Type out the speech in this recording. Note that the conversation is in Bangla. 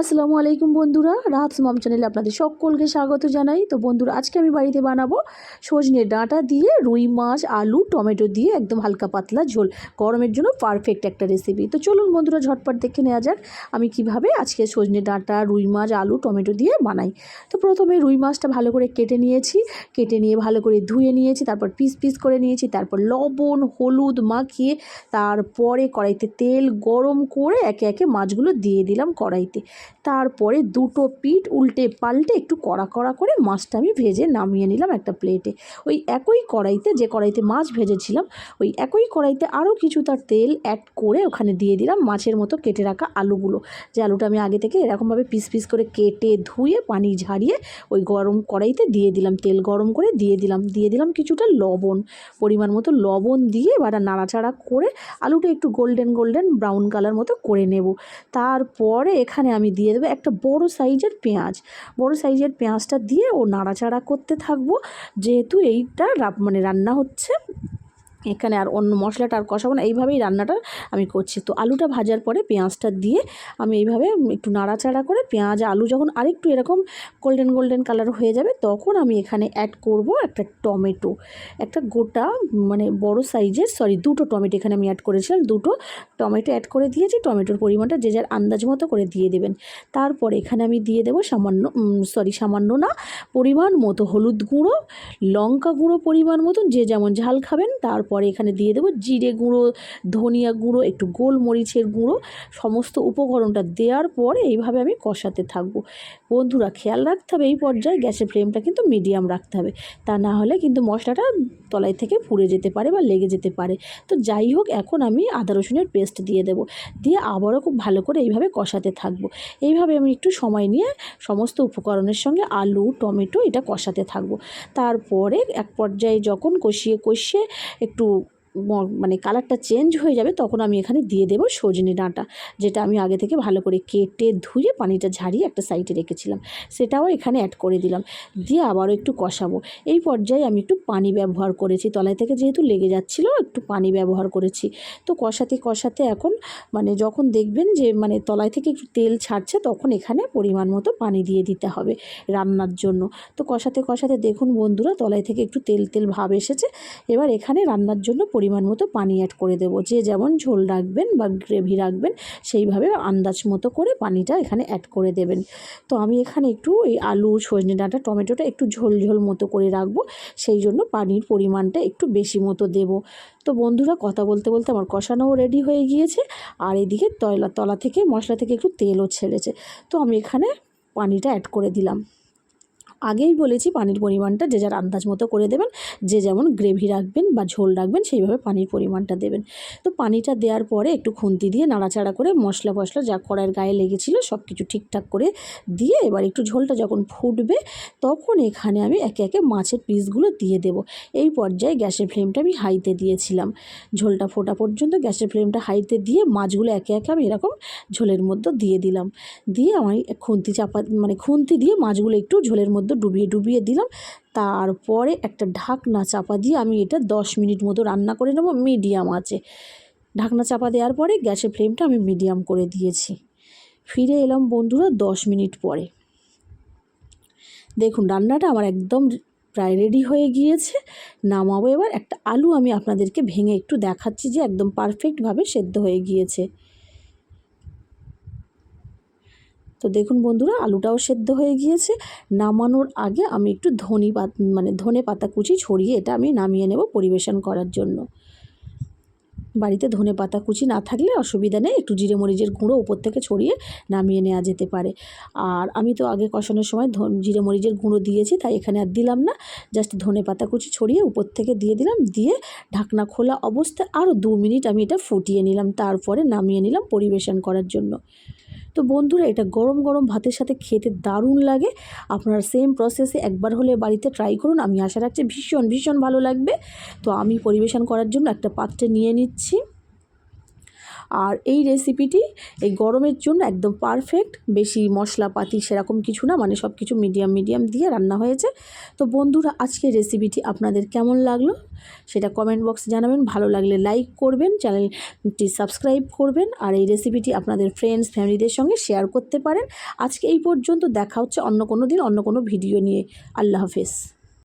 আসসালামু আলাইকুম বন্ধুরা, রাহাত মম চ্যানেলে আপনাদের সকলকে স্বাগত জানাই। তো বন্ধুরা, আজকে আমি বাড়িতে বানাবো সজনে ডাঁটা দিয়ে রুই মাছ, আলু, টমেটো দিয়ে একদম হালকা পাতলা ঝোল। গরমের জন্য পারফেক্ট একটা রেসিপি তো চলুন বন্ধুরা, ঝটপট দেখে নেওয়া যাক আমি কীভাবে আজকে সজনে ডাঁটা, রুই মাছ, আলু, টমেটো দিয়ে বানাই। তো প্রথমে রুই মাছটা ভালো করে কেটে নিয়েছি। কেটে নিয়ে ভালো করে ধুয়ে নিয়েছি, তারপর পিস পিস করে নিয়েছি, তারপর লবণ, হলুদ মাখিয়ে, তারপরে কড়াইতে তেল গরম করে একে একে মাছগুলো দিয়ে দিলাম কড়াইতে। তারপরে দুটো পিঠ উল্টে পাল্টে একটু কড়া কড়া করে মাছটা আমি ভেজে নামিয়ে নিলাম একটা প্লেটে। ওই একই কড়াইতে যে কড়াইতে মাছ ভেজেছিলাম, ওই একই কড়াইতে আরও কিছু তার তেল অ্যাড করে ওখানে দিয়ে দিলাম মাছের মতো কেটে রাখা আলুগুলো। যে আলুটা আমি আগে থেকে এরকমভাবে পিস পিস করে কেটে ধুয়ে, পানি ঝারিয়ে ওই গরম কড়াইতে দিয়ে দিলাম, তেল গরম করে দিয়ে দিলাম। দিয়ে দিলাম কিছুটা লবণ, পরিমাণ মতো লবণ দিয়ে এবার নাড়াচাড়া করে আলুটা একটু গোল্ডেন গোল্ডেন ব্রাউন কালার মতো করে নেব। তারপরে এখানে আমি দিয়ে দেবো একটা বড় সাইজের পেঁয়াজ। বড় সাইজের পেঁয়াজটা দিয়ে ও নাড়াচাড়া করতে থাকব। যেহেতু এইটা মানে রান্না হচ্ছে এখানে আর অন্য মশলাটা আর কষাবো না। এইভাবেই রান্নাটা আমি করছি। তো আলুটা ভাজার পরে পেঁয়াজটা দিয়ে আমি এইভাবে একটু নাড়াচাড়া করে পেঁয়াজ, আলু যখন আরেকটু এরকম গোল্ডেন গোল্ডেন কালার হয়ে যাবে, তখন আমি এখানে অ্যাড করব একটা টমেটো। একটা গোটা মানে বড় সাইজের সরি দুটো টমেটো এখানে আমি অ্যাড করেছিলাম। দুটো টমেটো অ্যাড করে দিয়েছি। টমেটোর পরিমাণটা যে যার আন্দাজ মতো করে দিয়ে দেবেন। তারপর এখানে আমি দিয়ে দেবো সামান্য সরি সামান্য না, পরিমাণ মতো হলুদ গুঁড়ো, লঙ্কা গুঁড়ো পরিমাণ মতন, যে যেমন ঝাল খাবেন, তারপরে এখানে দিয়ে দেবো জিরে গুঁড়ো, ধনিয়া গুঁড়ো, একটু গোলমরিচের গুঁড়ো, সমস্ত উপকরণটা দেওয়ার পর এইভাবে আমি কষাতে থাকব। বন্ধুরা, খেয়াল রাখতে হবে এই পর্যায়ে গ্যাসের ফ্লেমটা কিন্তু মিডিয়াম রাখতে হবে। তা না হলে কিন্তু মশলাটা তলায় থেকে পুড়ে যেতে পারে বা লেগে যেতে পারে। তো যাই হোক, এখন আমি আদা রসুনের পেস্ট দিয়ে দেবো। দিয়ে আবারও খুব ভালো করে এইভাবে কষাতে থাকব। এইভাবে আমি একটু সময় নিয়ে সমস্ত উপকরণের সঙ্গে আলু, টমেটো এটা কষাতে থাকব। তারপরে এক পর্যায়ে যখন কষিয়ে কষিয়ে একটু একটু মানে কালারটা চেঞ্জ হয়ে যাবে, তখন আমি এখানে দিয়ে দেবো সজনে ডাঁটা, যেটা আমি আগে থেকে ভালো করে কেটে ধুয়ে পানিটা ঝারিয়ে একটা সাইডে রেখেছিলাম। সেটাও এখানে অ্যাড করে দিলাম। দিয়ে আবারও একটু কষাবো। এই পর্যায়ে আমি একটু পানি ব্যবহার করেছি। তলায় থেকে যেহেতু লেগে যাচ্ছিল, একটু পানি ব্যবহার করেছি। তো কষাতে কষাতে এখন মানে যখন দেখবেন যে মানে তলায় থেকে একটু তেল ছাড়ছে, তখন এখানে পরিমাণ মতো পানি দিয়ে দিতে হবে রান্নার জন্য। তো কষাতে কষাতে দেখুন বন্ধুরা, তলায় থেকে একটু তেল তেল ভাব এসেছে। এবার এখানে রান্নার জন্য পরিমাণ মতো পানি অ্যাড করে দেবো। যে যেমন ঝোল রাখবেন বা গ্রেভি রাখবেন, সেইভাবে আন্দাজ মতো করে পানিটা এখানে অ্যাড করে দেবেন। তো আমি এখানে একটু এই আলু, সজনে ডাঁটা, টমেটোটা একটু ঝোল ঝোল মতো করে রাখব। সেই জন্য পানির পরিমাণটা একটু বেশি মতো দেবো। তো বন্ধুরা, কথা বলতে বলতে আমার কষানোও রেডি হয়ে গিয়েছে। আর এদিকে তলা তলা থেকে মশলা থেকে একটু তেলও ছেড়েছে। তো আমি এখানে পানিটা অ্যাড করে দিলাম। আগেই বলেছি পানির পরিমাণটা যে যার আন্দাজ মতো করে দেবেন, যে যেমন গ্রেভি রাখবেন বা ঝোল রাখবেন সেইভাবে পানির পরিমাণটা দেবেন। তো পানিটা দেওয়ার পরে একটু খুন্তি দিয়ে নাড়াচাড়া করে মশলা ফসলা যা কড়াইয়ের গায়ে লেগেছিলো সব কিছু ঠিকঠাক করে দিয়ে এবার একটু ঝোলটা যখন ফুটবে তখন এখানে আমি একে একে মাছের পিসগুলো দিয়ে দেব। এই পর্যায়ে গ্যাসের ফ্লেমটা আমি হাইতে দিয়েছিলাম। ঝোলটা ফোটা পর্যন্ত গ্যাসের ফ্লেমটা হাইতে দিয়ে মাছগুলো একে একে আমি এরকম ঝোলের মধ্যে দিয়ে দিলাম। দিয়ে আমি খুন্তি চাপা মানে খুন্তি দিয়ে মাছগুলো একটু ঝোলের মধ্যে ডুবিয়ে ডুবিয়ে দিলাম। তারপরে একটা ঢাকনা চাপা দিয়ে আমি এটা দশ মিনিট মতো রান্না করে নেব মিডিয়াম আছে ঢাকনা চাপা দেওয়ার পরে গ্যাসের ফ্লেমটা আমি মিডিয়াম করে দিয়েছি। ফিরে এলাম বন্ধুরা দশ মিনিট পরে। দেখুন, রান্নাটা আমার একদম প্রায় রেডি হয়ে গিয়েছে। নামাবো এবার। একটা আলু আমি আপনাদেরকে ভেঙে একটু দেখাচ্ছি যে একদম পারফেক্টভাবে সেদ্ধ হয়ে গিয়েছে। তো দেখুন বন্ধুরা, আলুটাও সেদ্ধ হয়ে গিয়েছে। নামানোর আগে আমি একটু ধনি পাত মানে ধনে পাতা কুচি ছড়িয়ে এটা আমি নামিয়ে নেব পরিবেশন করার জন্য। বাড়িতে ধনে পাতা কুচি না থাকলে অসুবিধা নেই, একটু জিরে মরিচের গুঁড়ো উপর থেকে ছড়িয়ে নামিয়ে নেওয়া যেতে পারে। আর আমি তো আগে কষানোর সময় জিরে মরিচের গুঁড়ো দিয়েছি, তাই এখানে আর দিলাম না। জাস্ট ধনে পাতা কুচি ছড়িয়ে উপর থেকে দিয়ে দিলাম, দিয়ে ঢাকনা খোলা অবস্থায় আরও দু মিনিট আমি এটা ফুটিয়ে নিলাম, তারপরে নামিয়ে নিলাম পরিবেশন করার জন্য। তো বন্ধুরা, এটা গরম গরম ভাতের সাথে খেতে দারুণ লাগে। আপনারা সেম প্রসেসে একবার হলে বাড়িতে ট্রাই করুন। আমি আশা রাখছি ভীষণ ভীষণ ভালো লাগবে। তো আমি পরিবেশন করার জন্য একটা পাত্রে নিয়ে নিচ্ছি। আর এই রেসিপিটি এই গরমের জন্য একদম পারফেক্ট বেশি মশলাপাতি সেরকম কিছু না মানে সব কিছু মিডিয়াম মিডিয়াম দিয়ে রান্না হয়েছে। তো বন্ধুরা আজকে রেসিপিটি আপনাদের কেমন লাগল? সেটা কমেন্ট বক্সে জানাবেন। ভালো লাগলে লাইক করবেন চ্যানেলটি সাবস্ক্রাইব করবেন, আর এই রেসিপিটি আপনাদের ফ্রেন্ডস ফ্যামিলিদের সঙ্গে শেয়ার করতে পারেন। আজকে এই পর্যন্ত দেখা হচ্ছে অন্য কোনো দিন, অন্য কোনো ভিডিও নিয়ে। আল্লাহ হাফেজ।